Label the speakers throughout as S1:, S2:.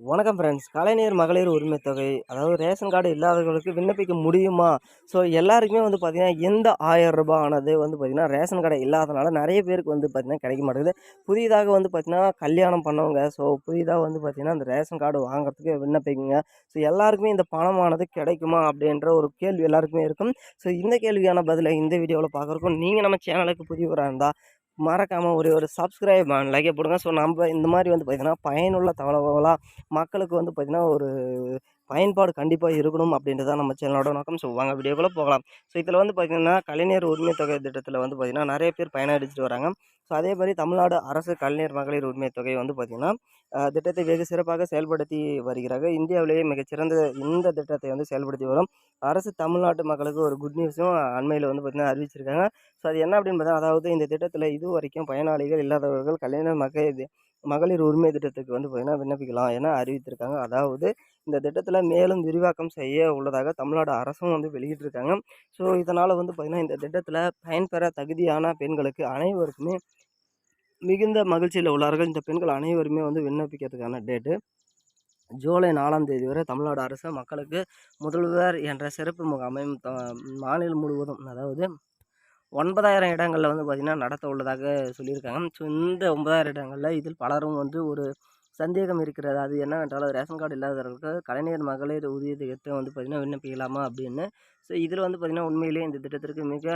S1: வணக்கம் ஃப்ரெண்ட்ஸ் கலைஞர் மகளிர் உரிமை தொகை. அதாவது ரேஷன் கார்டு இல்லாதவர்களுக்கு விண்ணப்பிக்க முடியுமா? ஸோ எல்லாருக்குமே வந்து பார்த்திங்கன்னா எந்த ஆயிரம் ரூபாய் ஆனது வந்து பார்த்திங்கன்னா ரேஷன் கார்டு இல்லாதனால நிறைய பேருக்கு வந்து பார்த்திங்கன்னா கிடைக்க மாட்டேங்குது. புதிதாக வந்து பார்த்திங்கன்னா கல்யாணம் பண்ணவங்க ஸோ புதிதாக வந்து பார்த்திங்கன்னா அந்த ரேஷன் கார்டு வாங்குறதுக்கு விண்ணப்பிக்குங்க. ஸோ எல்லாருக்குமே இந்த பணமானது கிடைக்குமா? அப்படின்ற ஒரு கேள்வி எல்லாருக்குமே இருக்கும். ஸோ இந்த கேள்வியான பதிலை இந்த வீடியோவில் பார்க்குறக்கும் நீங்கள் நம்ம சேனலுக்கு புதியவராக இருந்தால் மறக்காமல் ஒரு ஒரு சப்ஸ்கிரைப் லைக்கை போடுங்க. ஸோ நம்ம இந்த மாதிரி வந்து பார்த்திங்கன்னா பயனுள்ள தகவலாக மக்களுக்கு வந்து பார்த்திங்கன்னா ஒரு பயன்பாடு கண்டிப்பாக இருக்கணும் அப்படின்றது தான் நம்ம சேனலோட நோக்கம். ஸோ வாங்க வீடியோக்குள்ளே போகலாம். ஸோ இதில் வந்து பார்த்திங்கன்னா கலைஞர் உரிமை தொகை திட்டத்தில் வந்து பார்த்திங்கன்னா நிறைய பேர் பயனடிச்சிட்டு வராங்க. ஸோ அதே மாதிரி தமிழ்நாடு அரசு கலைஞர் மகளிர் உரிமை தொகை வந்து பார்த்திங்கன்னா திட்டத்தை வெகு சிறப்பாக செயல்படுத்தி வருகிறார்கள் இந்தியாவிலேயே மிகச்சிறந்த இந்த திட்டத்தை வந்து செயல்படுத்தி வரும். அரசு தமிழ்நாட்டு மக்களுக்கு ஒரு குட் நியூஸும் அண்மையில் வந்து பார்த்திங்கன்னா அறிவிச்சிருக்காங்க. ஸோ அது என்ன அப்படின்னு பார்த்தா அதாவது இந்த திட்டத்தில் இது வரைக்கும் பயனாளிகள் இல்லாதவர்கள் கலைஞர் மகளிர் மகளிர் உரிமை திட்டத்துக்கு வந்து பார்த்திங்கன்னா விண்ணப்பிக்கலாம். என அறிவித்திருக்காங்க. அதாவது இந்த திட்டத்தில் மேலும் விரிவாக்கம் செய்ய உள்ளதாக தமிழ்நாடு அரசும் வந்து வெளியிட்டிருக்காங்க. ஸோ இதனால் வந்து பார்த்திங்கன்னா இந்த திட்டத்தில் பயன்பெற தகுதியான பெண்களுக்கு அனைவருக்குமே மிகுந்த மகிழ்ச்சியில் உள்ளார்கள். இந்த பெண்கள் அனைவருமே வந்து விண்ணப்பிக்கிறதுக்கான டேட்டு ஜூலை நாலாம் தேதி வரை தமிழ்நாடு அரசு மக்களுக்கு முதல்வர் என்ற சிறப்பு முகாமையும் மாநிலம் முழுவதும் அதாவது ஒன்பதாயிரம் இடங்களில் வந்து பார்த்திங்கன்னா நடத்த உள்ளதாக சொல்லியிருக்காங்க. ஸோ இந்த ஒன்பதாயிரம் இடங்களில் இதில் பலரும் வந்து ஒரு சந்தேகம் இருக்கிறது. அது என்னவென்றால் ரேஷன் கார்டு இல்லாதவர்களுக்கு கலைஞர் மகளிர் உதவி திட்டத்தை வந்து பார்த்திங்கன்னா விண்ணப்பிக்கலாமா அப்படின்னு. ஸோ இதில் வந்து பார்த்திங்கன்னா உண்மையிலேயே இந்த திட்டத்திற்கு மிக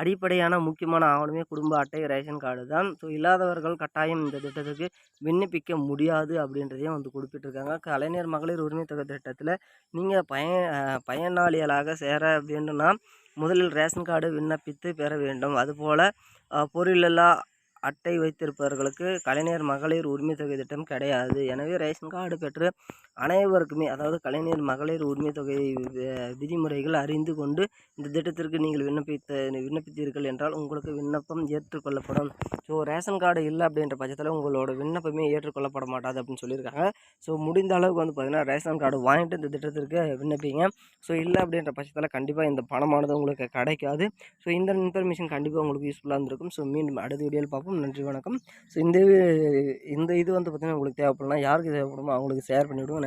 S1: அடிப்படையான முக்கியமான ஆவணமே குடும்ப அட்டை ரேஷன் கார்டு தான். ஸோ இல்லாதவர்கள் கட்டாயம் இந்த திட்டத்துக்கு விண்ணப்பிக்க முடியாது அப்படின்றதையும் வந்து குறிப்பிட்டிருக்காங்க. கலைஞர் மகளிர் உரிமை தொகை திட்டத்தில் நீங்கள் பயன் பயனாளிகளாக சேர வேண்டும்னா முதலில் ரேஷன் கார்டு விண்ணப்பித்து பெற வேண்டும். அதுபோல் அஹ், பொருளில்லா அட்டை வைத்திருப்பவர்களுக்கு கலைஞர் மகளிர் உரிமை தொகை திட்டம் கிடையாது. எனவே ரேஷன் கார்டு பெற்று அனைவருக்குமே அதாவது கலைஞர் மகளிர் உரிமை தொகை விதிமுறைகள் அறிந்து கொண்டு இந்த திட்டத்திற்கு நீங்கள் விண்ணப்பித்த விண்ணப்பித்தீர்கள் என்றால் உங்களுக்கு விண்ணப்பம் ஏற்றுக்கொள்ளப்படும். ஸோ ரேஷன் கார்டு இல்லை அப்படின்ற பட்சத்தில் உங்களோட விண்ணப்பமே ஏற்றுக்கொள்ளப்பட மாட்டாது அப்படின்னு சொல்லியிருக்காங்க. ஸோ முடிந்த அளவுக்கு வந்து பார்த்திங்கன்னா ரேஷன் கார்டு வாங்கிட்டு இந்த திட்டத்திற்கு விண்ணப்பிங்க. ஸோ இல்லை அப்படின்ற பட்சத்தில் கண்டிப்பாக இந்த பணமானது உங்களுக்கு கிடைக்காது. ஸோ இந்த இன்ஃபர்மேஷன் கண்டிப்பாக உங்களுக்கு யூஸ்ஃபுல்லாக இருந்திருக்கும். ஸோ மீண்டும் அடுத்த வீடியோவில் பார்ப்போம். நன்றி வணக்கம். ஸோ இந்த இந்த இது வந்து பார்த்திங்கன்னா உங்களுக்கு தேவைப்படலாம் யாருக்கு தேவைப்படுமோ அவங்களுக்கு ஷேர் பண்ணிவிடுவோம்